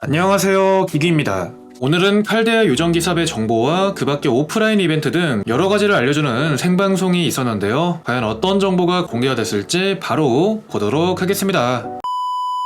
안녕하세요 기기입니다. 오늘은 칼데아 유전기삽의 정보와 그 밖의 오프라인 이벤트 등 여러 가지를 알려주는 생방송이 있었는데요. 과연 어떤 정보가 공개가 됐을지 바로 보도록 하겠습니다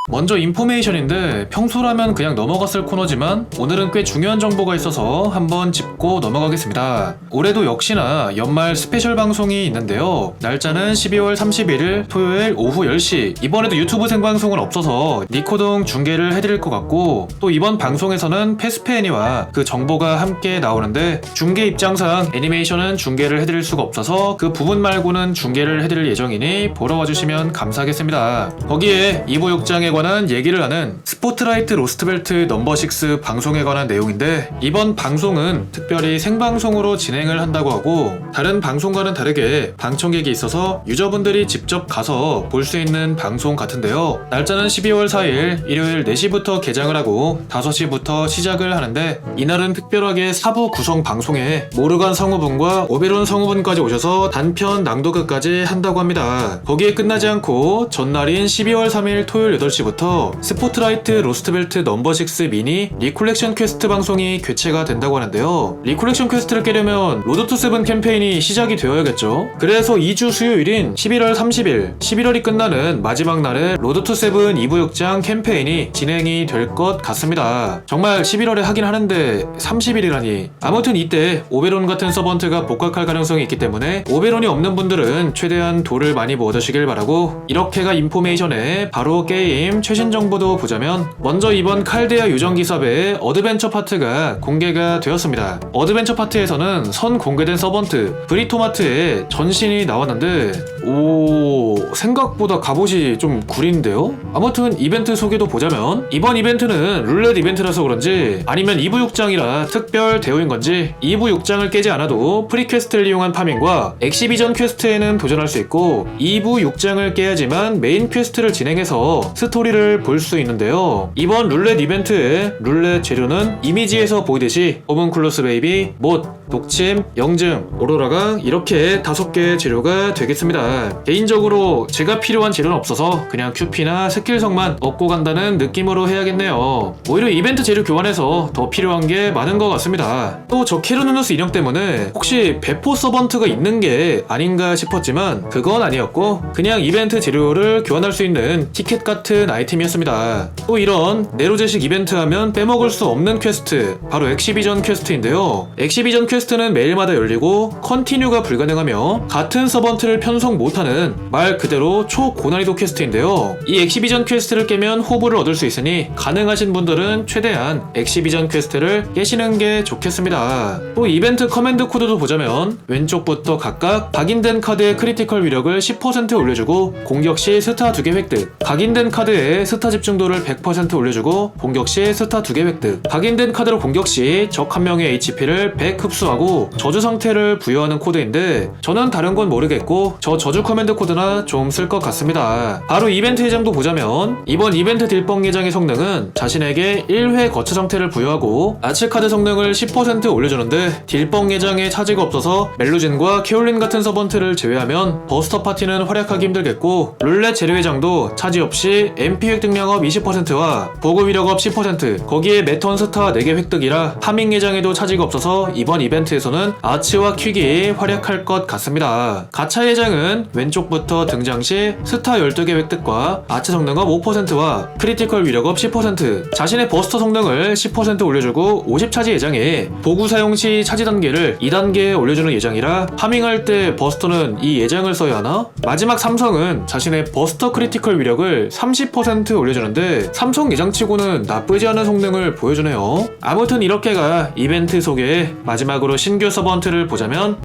먼저 인포메이션인데 평소라면 그냥 넘어갔을 코너지만 오늘은 꽤 중요한 정보가 있어서 한번 짚고 넘어가겠습니다. 올해도 역시나 연말 스페셜 방송이 있는데요. 날짜는 12월 31일 토요일 오후 10시. 이번에도 유튜브 생방송은 없어서 니코동 중계를 해드릴 것 같고 또 이번 방송에서는 패스페 애니와 그 정보가 함께 나오는데 중계 입장상 애니메이션은 중계를 해드릴 수가 없어서 그 부분 말고는 중계를 해드릴 예정이니 보러 와주시면 감사하겠습니다. 거기에 2부 6장에 관한 얘기를 하는 스포트라이트 로스트벨트 넘버 6 방송에 관한 내용인데 이번 방송은 특별히 생방송으로 진행을 한다고 하고 다른 방송과는 다르게 방청객이 있어서 유저분들이 직접 가서 볼 수 있는 방송 같은데요. 날짜는 12월 4일 일요일 4시부터 개장을 하고 5시부터 시작을 하는데 이날은 특별하게 사부 구성 방송에 모르간 성우분과 오베론 성우분까지 오셔서 단편 낭독극까지 한다고 합니다. 거기에 끝나지 않고 전날인 12월 3일 토요일 8시 부터 스포트라이트 로스트벨트 넘버 6 미니 리콜렉션 퀘스트 방송이 개최가 된다고 하는데요. 리콜렉션 퀘스트를 깨려면 로드 투 세븐 캠페인이 시작이 되어야겠죠. 그래서 2주 수요일인 11월 30일, 11월이 끝나는 마지막 날에 로드 투 세븐 2부 6장 캠페인이 진행이 될 것 같습니다. 정말 11월에 하긴 하는데 30일이라니. 아무튼 이때 오베론 같은 서번트가 복각할 가능성이 있기 때문에 오베론이 없는 분들은 최대한 돌을 많이 모으시길 바라고 이렇게가 인포메이션에 바로 게임 최신 정보도 보자면 먼저 이번 칼데아 유전기삽의 어드벤처 파트가 공개가 되었습니다. 어드벤처 파트에서는 선 공개된 서번트 브리토마트의 전신이 나왔는데 오 생각보다 갑옷이 좀 구린데요? 아무튼 이벤트 소개도 보자면 이번 이벤트는 룰렛 이벤트라서 그런지 아니면 2부 6장이라 특별 대우인 건지 2부 6장을 깨지 않아도 프리퀘스트를 이용한 파밍과 엑시비전 퀘스트에는 도전할 수 있고 2부 6장을 깨야지만 메인 퀘스트를 진행해서 스토리 를 볼 수 있는데요. 이번 룰렛 이벤트의 룰렛 재료는 이미지에서 보이듯이 호문클로스 베이비, 못, 독침, 영증, 오로라가 이렇게 다섯 개의 재료가 되겠습니다. 개인적으로 제가 필요한 재료는 없어서 그냥 큐피나 스킬성만 얻고 간다는 느낌으로 해야겠네요. 오히려 이벤트 재료 교환해서 더 필요한 게 많은 것 같습니다. 또저 캐르누누스 인형 때문에 혹시 배포 서번트가 있는 게 아닌가 싶었지만 그건 아니었고 그냥 이벤트 재료를 교환할 수 있는 티켓 같은 아이템이었습니다. 또 이런 네로제식 이벤트 하면 빼먹을 수 없는 퀘스트 바로 엑시비전 퀘스트인데요. 엑시비전 퀘스트 는 매일마다 열리고 컨티뉴가 불가능하며 같은 서번트를 편성 못하는 말 그대로 초고난이도 퀘스트인데요. 이 엑시비전 퀘스트를 깨면 호불을 얻을 수 있으니 가능하신 분들은 최대한 엑시비전 퀘스트를 깨시는 게 좋겠습니다. 또 이벤트 커맨드 코드도 보자면 왼쪽부터 각각 각인된 카드의 크리티컬 위력을 10% 올려주고 공격 시 스타 2개 획득 각인된 카드의 스타 집중도를 100% 올려주고 공격 시 스타 2개 획득 각인된 카드로 공격 시 적 한 명의 HP를 100 흡수 하고 저주 상태를 부여하는 코드인데 저는 다른 건 모르겠고 저 저주 커맨드 코드나 좀 쓸 것 같습니다. 바로 이벤트 예장도 보자면 이번 이벤트 딜뻥 예장의 성능은 자신에게 1회 거처 상태를 부여하고 아치 카드 성능을 10% 올려주는데 딜뻥 예장에 차지가 없어서 멜루진과 케올린 같은 서번트를 제외하면 버스터 파티는 활약하기 힘들겠고 룰렛 재료 예장도 차지 없이 MP 획득 량업 20%와 보급 위력업 10% 거기에 메턴 스타 4개 획득이라 파밍 예장에도 차지가 없어서 이번 이벤트 에서는 아치와 퀵이 활약할 것 같습니다. 가차 예장은 왼쪽부터 등장 시 스타 12개 획득과 아치 성능업 5%와 크리티컬 위력업 10% 자신의 버스터 성능을 10% 올려주고 50차지 예장에 보구 사용 시 차지 단계를 2단계에 올려주는 예장이라 파밍할 때 버스터는 이 예장을 써야 하나? 마지막 삼성은 자신의 버스터 크리티컬 위력을 30% 올려주는데 삼성 예장치고는 나쁘지 않은 성능을 보여주네요. 아무튼 이렇게가 이벤트 소개 마지막 으로 신규 서번트를 보자면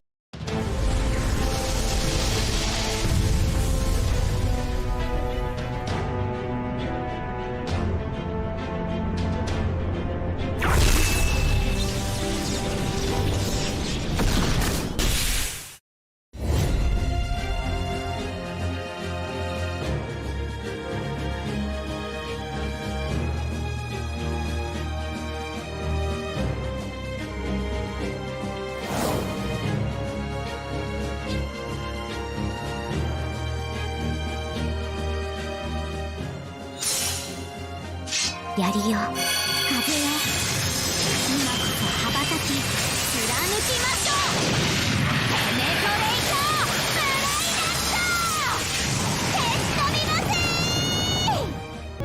やりよ今こそ羽ばたき貫きましょう。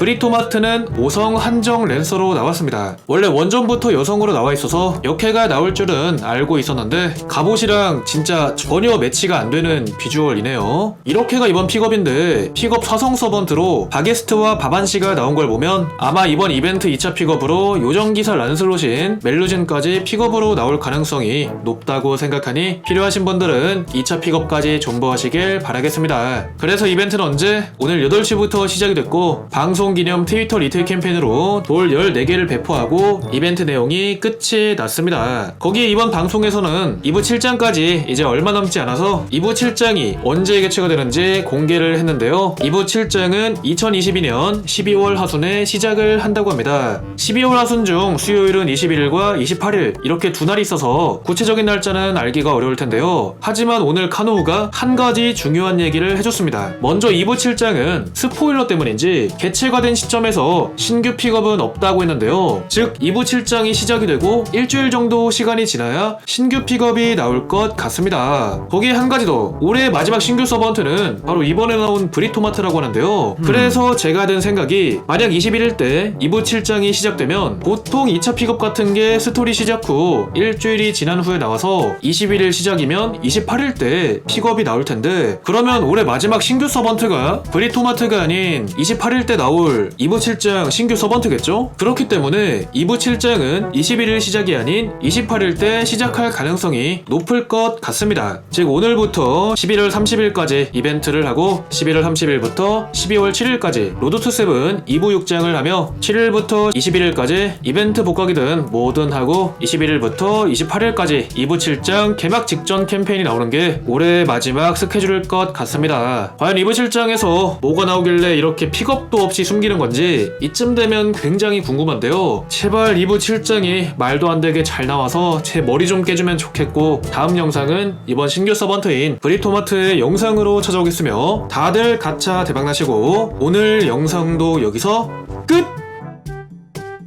브리토마트는 5성 한정 랜서로 나왔습니다. 원래 원전부터 여성으로 나와 있어서 역해가 나올 줄은 알고 있었는데 갑옷이랑 진짜 전혀 매치가 안 되는 비주얼이네요. 이렇게가 이번 픽업인데 픽업 사성 서번트로 바게스트와 바반시가 나온 걸 보면 아마 이번 이벤트 2차 픽업으로 요정기사 란슬롯인 멜루진까지 픽업으로 나올 가능성이 높다고 생각하니 필요하신 분들은 2차 픽업까지 존버하시길 바라겠습니다. 그래서 이벤트는 언제? 오늘 8시부터 시작이 됐고 방송 기념 트위터 리테일 캠페인으로 돌 14개를 배포하고 이벤트 내용이 끝이 났습니다. 거기에 이번 방송에서는 2부 7장까지 이제 얼마 남지 않아서 2부 7장이 언제 개최가 되는지 공개를 했는데요. 2부 7장은 2022년 12월 하순에 시작을 한다고 합니다. 12월 하순 중 수요일은 21일과 28일 이렇게 두 날이 있어서 구체적인 날짜는 알기가 어려울 텐데요. 하지만 오늘 카노우가 한 가지 중요한 얘기를 해줬습니다. 먼저 2부 7장은 스포일러 때문인지 개최가 된 시점에서 신규 픽업은 없다고 했는데요. 즉 2부 7장이 시작이 되고 일주일 정도 시간이 지나야 신규 픽업이 나올 것 같습니다. 거기에 한 가지 더 올해 마지막 신규 서번트는 바로 이번에 나온 브리토마트라고 하는데요. 그래서 제가 든 생각이 만약 21일 때 2부 7장이 시작되면 보통 2차 픽업 같은 게 스토리 시작 후 일주일이 지난 후에 나와서 21일 시작이면 28일 때 픽업이 나올 텐데 그러면 올해 마지막 신규 서번트가 브리토마트가 아닌 28일 때 나올 2부 7장 신규 서번트겠죠? 그렇기 때문에 2부 7장은 21일 시작이 아닌 28일 때 시작할 가능성이 높을 것 같습니다. 즉 오늘부터 11월 30일까지 이벤트를 하고 11월 30일부터 12월 7일까지 로드2 7 2부 6장을 하며 7일부터 21일까지 이벤트 복각이든 뭐든 하고 21일부터 28일까지 2부 7장 개막 직전 캠페인이 나오는 게 올해 마지막 스케줄일 것 같습니다. 과연 2부 7장에서 뭐가 나오길래 이렇게 픽업도 없이 숨기는 건지 이쯤 되면 굉장히 궁금한데요. 제발 2부 7장이 말도 안 되게 잘 나와서 제 머리 좀 깨주면 좋겠고 다음 영상은 이번 신규 서번트인 브리토마트의 영상으로 찾아오겠으며 다들 가차 대박나시고 오늘 영상도 여기서 끝!